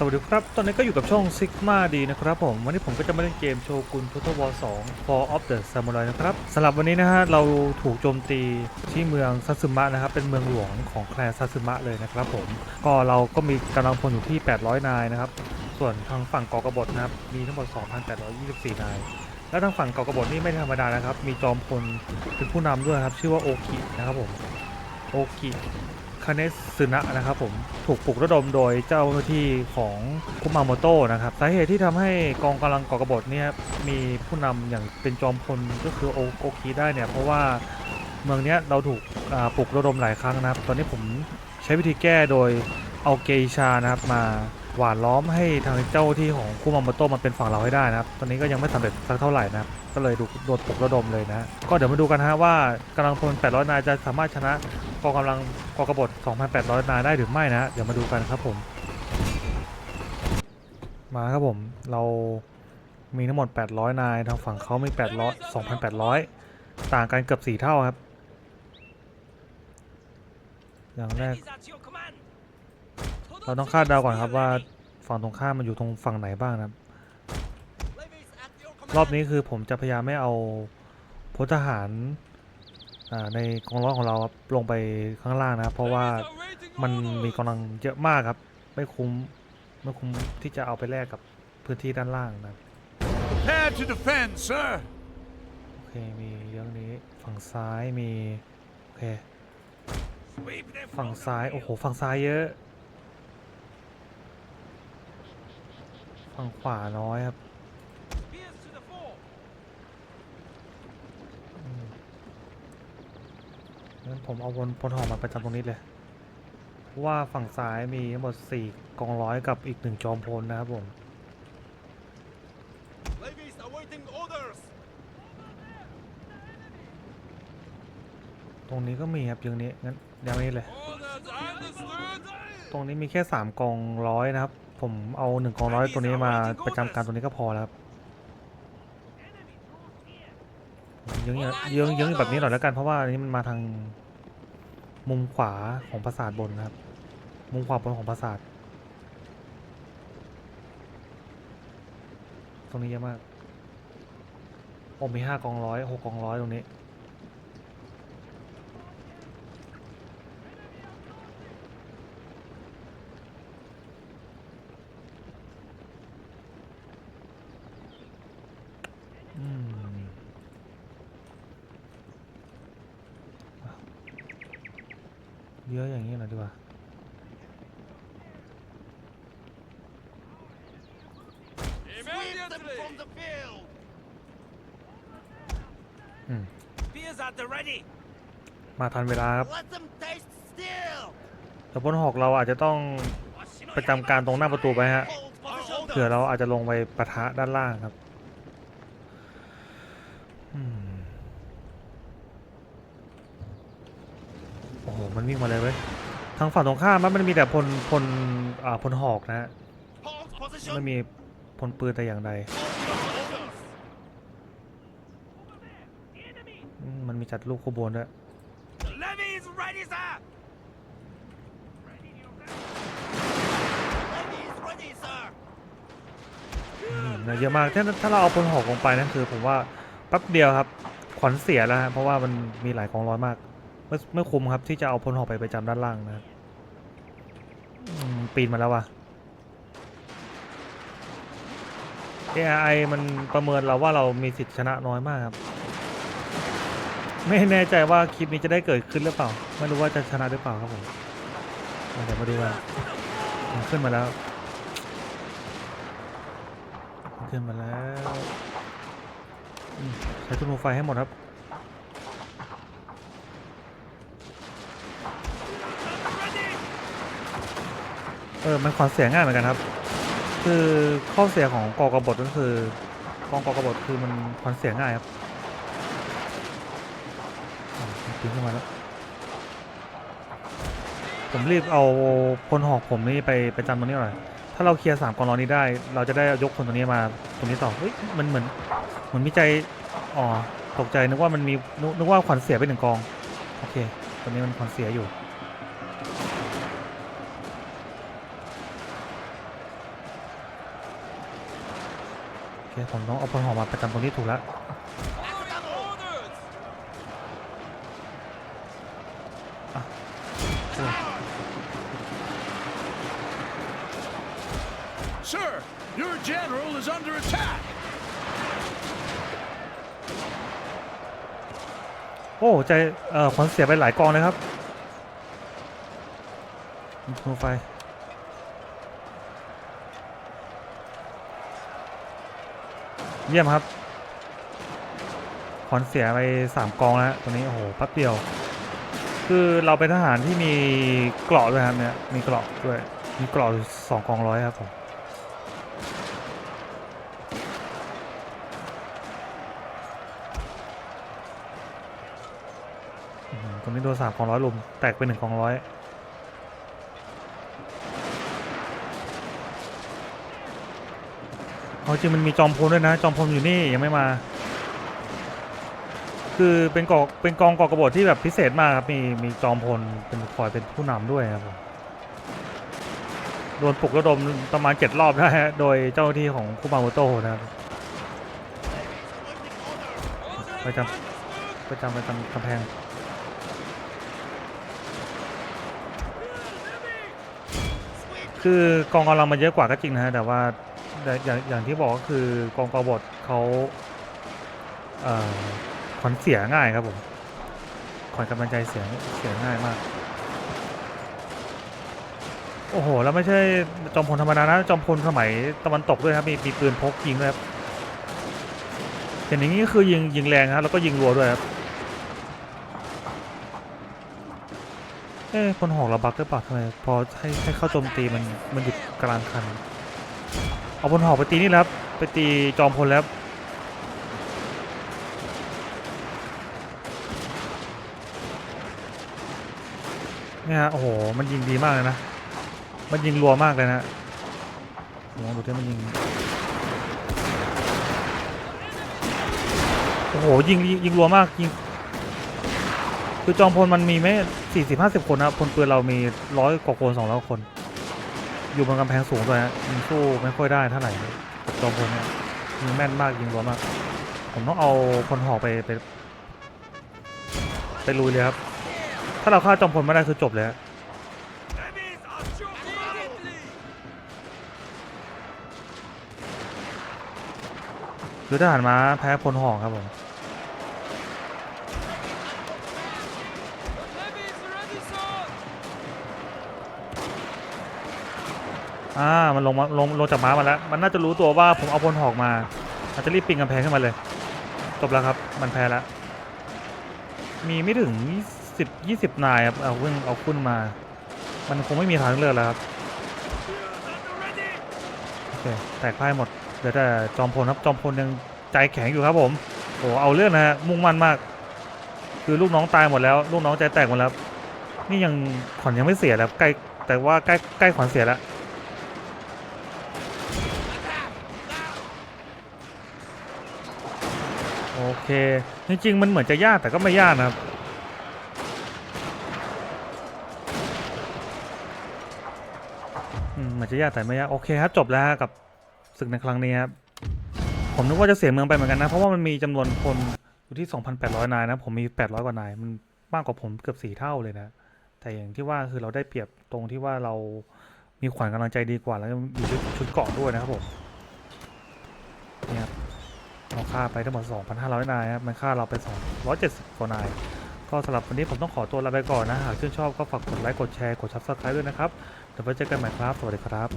สวัสดีครับ ตอนนี้ก็อยู่กับช่องซิกมาดีนะครับผม วันนี้ผมก็จะมาเล่นเกมโชกุนพุทธวอร์2 Fall of the Samurai นะครับสำหรับวันนี้นะฮะ เราถูกโจมตีที่เมืองซาซึมะนะครับ เป็นเมืองหลวงของแคลซาซึมะเลยนะครับผม ก็เราก็มีกำลังพลอยู่ที่ 800 นายนะครับ ส่วนทางฝั่งกอกบฏนะครับ มีทั้งหมด 2,824 นาย และทางฝั่งกอกบฏนี่ไม่ธรรมดานะครับ มีจอมพลเป็นผู้นำด้วยครับ ชื่อว่าโอคินะครับผม โอคิ คเนซึนะนะครับผมถูกปลุกระดมโดยเจ้าหน้าที่ของคุมาโมโตะนะครับสาเหตุที่ทำให้กองกำลังก่อกบฏเนี่ยมีผู้นำอย่างเป็นจอมพลก็คือโอโอคิได้เนี่ยเพราะว่าเมืองเนี้ยเราถูกปลุกระดมหลายครั้งนะครับ ตอนนี้ผมใช้วิธีแก้โดยเอาเกชานะครับมาหวานล้อมให้ทางเจ้าที่ของคุมาโมโตะมันเป็นฝั่งเราให้ได้นะครับ ตอนนี้ก็ยังไม่สำเร็จสักเท่าไหร่นะครับ ก็เลยดูโดนปลุกระดมเลยนะ ก็เดี๋ยวมาดูกันฮะว่ากำลังพล800นายจะสามารถชนะ กองกำลังกองกบฏ 2,800 นายได้หรือไม่นะ เดี๋ยวมาดูกันครับผม มาครับผม เรามีทั้งหมด 800 นาย ทางฝั่งเขามี800 2,800 ต่างกันเกือบ 4 เท่าครับ อย่างแรก เราต้องคาดเดาก่อนครับว่าฝั่งตรงข้ามมันอยู่ตรงฝั่งไหนบ้างนะครับ รอบนี้คือผมจะพยายามไม่เอาพลทหาร ในกองร้อยของเราครับลงไปข้างล่างนะครับ เพราะว่ามันมีกำลังเยอะมากครับ ไม่คุ้มไม่คุ้มที่จะเอาไปแลกกับพื้นที่ด้านล่างนะโอเคมีเรื่องนี้ฝั่งซ้ายมีโอเคฝั่งซ้ายโอ้โหฝั่งซ้ายเยอะ ฝั่งขวาน้อยครับ ผมเอาบนพลหอมมาประจำตรงนี้เลยว่าฝั่งซ้ายมีทั้งหมด4กองร้อยกับอีกหนึ่งจอมพลนะครับผมตรงนี้ก็มีครับยังนี้งั้นเดี๋ยวนี้เลย ตรงนี้มีแค่3กองร้อยนะครับ ผมเอา1กองร้อยตัวนี้มาประจำการตรงนี้ก็พอแล้วครับยิงยื้องแบบนี้หน่อยแล้วกันเพราะว่าอันนี้มันมาทาง มุมขวาของปราสาทบนครับ มุมขวาบนของปราสาท ตรงนี้เยอะมากโอ้มีห้ากองร้อยหกกองร้อยตรงนี้ เยอะอย่างนี้หน่อยดีกว่ามมาทันเวลาครับแต่บนหอกเราอาจจะต้องประจำการตรงหน้าประตูไปฮะเผื่อเราอาจจะลงไปปะทะด้านล่างครับ หมันวิ่งมาเลยเว้ยทางฝั่งตรงข้ามมันมีแต่พลพลอ่าพลหอกนะฮะไม่มีพลปืนแต่อย่างใดมันมีจัดลูกขบวนด้วยเยอะมากถ้าถ้าเราเอาพลหอกลงไปนั่นคือผมว่าแป๊บเดียวครับ ขวัญเสียแล้วฮะเพราะว่ามันมีหลายกองร้อยมาก ไม่ไม่คุมครับที่จะเอาพลหอกไปประจำด้านล่างนะปีนมาแล้ววะ AI มันประเมินเราว่าเรามีสิทธิชนะน้อยมากครับ ไม่แน่ใจว่าคลิปนี้จะได้เกิดขึ้นหรือเปล่า ไม่รู้ว่าจะชนะหรือเปล่าครับผมเดี๋ยวมาดูกันขึ้นมาแล้วขึ้นมาแล้วใช้ทุนโไฟให้หมดครับ เออ มันขอเสียง่ายเหมือนกันครับ คือข้อเสียของกอกระบดก็คือกองกอกระบดคือมันขอเสียง่ายครับทิ้งขึ้นมาแล้ว ผมรีบเอาพลหอกผมนี่ไปไปจำตรงนี้หน่อย ถ้าเราเคลียร์สามกองร้อนนี้ได้ เราจะได้ยกคนตรงนี้มาตรงนี้ต่อ เฮ้ย มันเหมือนเหมือนมีใจ อ๋อ ตกใจนึกว่ามันมีนึกว่าขวัญเสียไปหนึ่งกอง โอเค ตอนนี้มันขวัญเสียอยู่ ผมต้องเอาพลหอมาประจำตรงนี้ถูกแล้ว Orders! เออ Sir, your general is under attack. โอ้ใจเอ่อขวัญเสียไปหลายกองเลยครับดูไฟ เยี่ยมครับขวัญเสียไปสามกองแล้วตอนนี้โอ้โหแป๊บเดียว คือเราเป็นทหารที่มีเกราะด้วยครับเนี่ยมีเกราะด้วยมีเกราะสองกองร้อยครับผมตรงนี้โดนสามกองร้อยลุมแตกไปหนึ่งกองร้อย เอาจริงมันมีจอมพลด้วยนะ จอมพลอยู่นี่ยังไม่มา คือเป็นกองเป็นกองกอกบฏที่แบบพิเศษมากครับมีมีจอมพลเป็นคอยเป็นผู้นำด้วยครับผมโดนปลุกระดมประมาณเจ็ดรอบได้ฮะโดยเจ้าหน้าที่ของคุมาโมโตะนะครับไปจำไปจำไปจำกำแพงคือกองกำลังมันเยอะกว่าก็จริงนะฮะแต่ว่า แต่อย่างอย่างที่บอกก็คือกองกบฏเขาเอ่อขวัญเสียง่ายครับผมขวัญกำลังใจเสียเสียง่ายมาก โอ้โห แล้วไม่ใช่จอมพลธรรมดานะจอมพลสมัยตะวันตกด้วยครับ มีมีปืนพกยิงด้วยครับเห็นอย่างนี้คือยิงยิงแรงครับแล้วก็ยิงรัวด้วยครับเอ้คนหอกราบักหรือเปล่าทำไมพอให้ให้เข้าโจมตีมันมันหยุดกลางคัน เอาพลหอกไปตีนี่แล้วไปตีจอมพลแล้วเนี่ยฮะโอ้โห มันยิงดีมากเลยนะ มันยิงรัวมากเลยนะลองดูที่มันยิง โอ้โห ยิงยิงรัวมากยิง คือจอมพลมันมีไม่สี่สิบห้าสิบคนนะครับคนปืนเรามีร้อยกว่าคนสองร้อยคน อยู่บนกำแพงสูงด้วยฮะยิงสู้ไม่ค่อยได้เท่าไหร่จอมพลเนี่ยยิงแม่นมากยิงรัวมาก ผมต้องเอาคนหอกไปไปไปลุยเลยครับ ถ้าเราฆ่าจอมพลไม่ได้คือจบเลยฮะ Enemies are shot immediately! คือทหารม้าแพ้พลหอกครับผม The levies ready, sir! อ่ามันลงมาลงลงจากม้ามาแล้ว มันน่าจะรู้ตัวว่าผมเอาพลหอกมาอาจจะรีบปีนกำแพงขึ้นมาเลย จบแล้วครับ มันแพ้แล้ว มีไม่ถึงสิบยี่สิบนายครับ เอาขึ้นเอาขึ้นมา มันคงไม่มีทางเลือกแล้วครับ โอเค แตกพ่ายหมด เดี๋ยวแต่จอมพลครับ จอมพลยังใจแข็งอยู่ครับผม โอ้เอาเรื่องนะฮะ มุ่งมั่นมาก คือลูกน้องตายหมดแล้ว ลูกน้องใจแตกหมดแล้ว นี่ยังขวัญยังไม่เสียแล้ว ใกล้ แต่ว่าใกล้ใกล้ขวัญเสียแล้ว โอ เค จริงๆ มันเหมือนจะยากแต่ก็ไม่ยากนะครับ อืมเหมือนจะยากแต่ไม่ยาก โอเคครับ จบแล้วกับศึกในครั้งนี้ครับ ผมนึกว่าจะเสียเมืองไปเหมือนกันนะ เพราะว่ามันมีจำนวนคนอยู่ที่ 2,800 นายนะ ผมมี 800 กว่านาย มันมากกว่าผมเกือบสี่เท่าเลยนะ แต่อย่างที่ว่าคือเราได้เปรียบตรงที่ว่าเรามีขวัญกำลังใจดีกว่าแล้วก็มีชุดเกาะด้วยนะครับผมเนี่ยครับ เราฆ่าไปทั้งหมด 2,500 นายครับมันฆ่าเราไป 270 กว่านาย ก็สำหรับวันนี้ผมต้องขอตัวลาไปก่อนนะ หากชื่นชอบก็ฝากกดไลค์ กดแชร์ กดซับสไครต์ด้วยนะครับ เดี๋ยวไว้เจอกันใหม่ครับ สวัสดีครับ